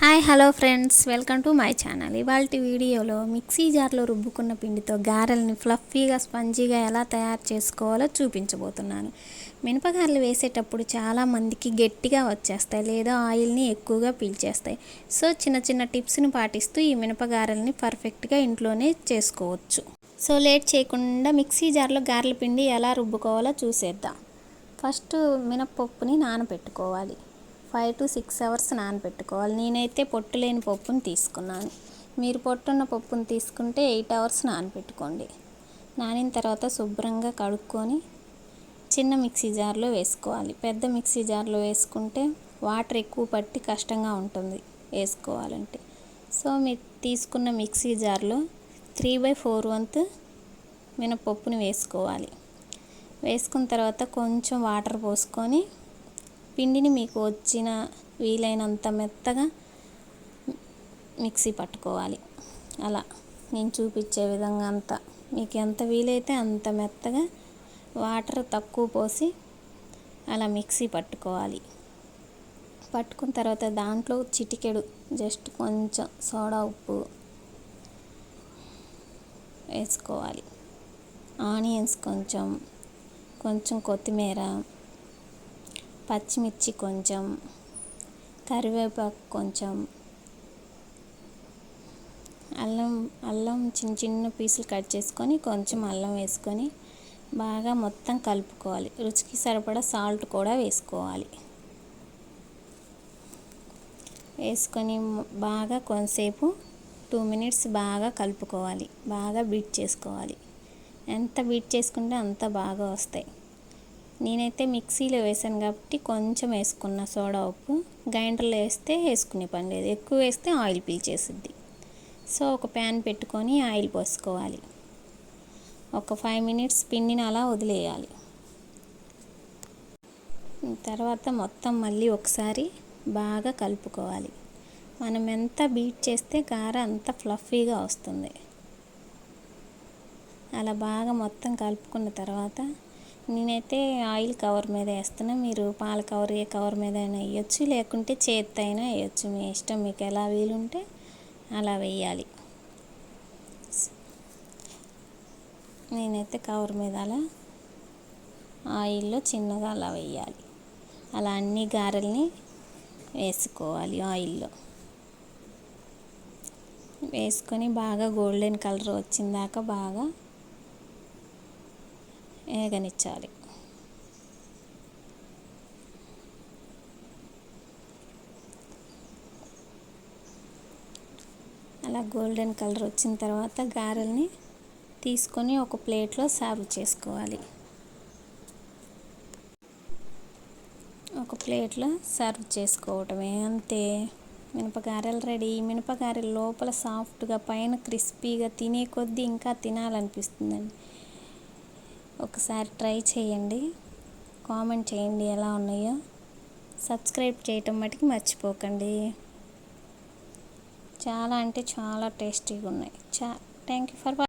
Hi hello friends. Welcome to my channel. ఇవాళ వీడియోలో mixie జార్లో రుబ్బుకున్న పిండితో గారెల్ని ఫ్లఫీగా స్పంజీగా ఎలా తయారు చేసుకోవాలో చూపించబోతున్నాను. మినపగారెలు వేసేటప్పుడు చాలామందికి గట్టిగా వచ్చేస్తాయి లేదా ఆయిల్ని ఎక్కువగా పీల్చేస్తాయి. సో చిన్న చిన్న టిప్స్ని పాటిస్తూ ఈ మినపగారెల్ని పర్ఫెక్ట్గా ఇంట్లోనే చేసుకోవచ్చు. సో లేట్ చేయకుండా మిక్సీ జార్లో గారెల పిండి ఎలా రుబ్బుకోవాలో చూసేద్దాం. ఫస్ట్ మినపప్పుని నానబెట్టుకోవాలి. ఫైవ్ టు సిక్స్ అవర్స్ నానబెట్టుకోవాలి నేనైతే పొట్టు లేని పప్పుని తీసుకున్నాను. మీరు పొట్టున్న పప్పుని తీసుకుంటే ఎయిట్ అవర్స్ నానబెట్టుకోండి నానిన తర్వాత శుభ్రంగా కడుక్కొని చిన్న మిక్సీ జార్లో వేసుకోవాలి. పెద్ద మిక్సీ జార్లో వేసుకుంటే వాటర్ ఎక్కువ పట్టి కష్టంగా ఉంటుంది వేసుకోవాలంటే. సో మీరు తీసుకున్న మిక్సీ జార్లో త్రీ బై ఫోర్ వంత్ మినపప్పుని వేసుకోవాలి. వేసుకున్న తర్వాత కొంచెం వాటర్ పోసుకొని పిండిని మీకు వచ్చిన వీలైనంత మెత్తగా మిక్సీ పట్టుకోవాలి. అలా నేను చూపించే విధంగా అంత. మీకు ఎంత వీలైతే అంత మెత్తగా వాటర్ తక్కువ పోసి అలా మిక్సీ పట్టుకోవాలి. పట్టుకున్న తర్వాత దాంట్లో చిటికెడు జస్ట్ కొంచెం సోడా ఉప్పు వేసుకోవాలి. ఆనియన్స్ కొంచెం కొంచెం కొత్తిమీర పచ్చిమిర్చి కొంచెం కరివేపాకు కొంచెం అల్లం అల్లం చిన్న చిన్న పీసులు కట్ చేసుకొని కొంచెం అల్లం వేసుకొని బాగా మొత్తం కలుపుకోవాలి. రుచికి సరిపడా సాల్ట్ కూడా వేసుకోవాలి. వేసుకొని బాగా కొంతసేపు టూ మినిట్స్ బాగా కలుపుకోవాలి. బాగా బీట్ చేసుకోవాలి. ఎంత బీట్ చేసుకుంటే అంత బాగా వస్తాయి. నేనైతే మిక్సీలో వేసాను కాబట్టి కొంచెం వేసుకున్న సోడా ఉప్పు గ్రైండర్లో వేస్తే వేసుకునే పని లేదు. ఎక్కువ వేస్తే ఆయిల్ పీల్చేసిద్ది. సో ఒక ప్యాన్ పెట్టుకొని ఆయిల్ పోసుకోవాలి. ఒక ఫైవ్ మినిట్స్ పిండిని అలా వదిలేయాలి. తర్వాత మొత్తం మళ్ళీ ఒకసారి బాగా కలుపుకోవాలి. మనం ఎంత బీట్ చేస్తే గార అంత ఫ్లఫీగా వస్తుంది. అలా బాగా మొత్తం కలుపుకున్న తర్వాత నేనైతే ఆయిల్ కవర్ మీద వేస్తున్నా. మీరు పాల కవర్ ఏ కవర్ మీద అయినా వేయచ్చు లేకుంటే చేత్తో అయినా వేయచ్చు. మీ ఇష్టం మీకు ఎలా వీలుంటే అలా వేయాలి. నేనైతే కవర్ మీద అలా ఆయిల్లో చిన్నగా అలా వేయాలి. అలా అన్ని గారెల్ని వేసుకోవాలి ఆయిల్లో. వేసుకొని బాగా గోల్డెన్ కలర్ వచ్చిందాక బాగా వేగనిచ్చాలి అలా గోల్డెన్ కలర్ వచ్చిన తర్వాత గారెల్ని తీసుకొని ఒక ప్లేట్లో సర్వ్ చేసుకోవాలి. ఒక ప్లేట్లో సర్వ్ చేసుకోవటమే అంతే. మినపగారెలు రెడీ. మినపగారెలు లోపల సాఫ్ట్గా పైన క్రిస్పీగా తినే కొద్దీ ఇంకా తినాలనిపిస్తుందండి. ఒకసారి ట్రై చేయండి. కామెంట్ చేయండి ఎలా ఉన్నాయో. సబ్స్క్రైబ్ చేయటం మటుకు మర్చిపోకండి. చాలా అంటే చాలా టేస్టీగా ఉన్నాయి. చా థ్యాంక్ యూ ఫర్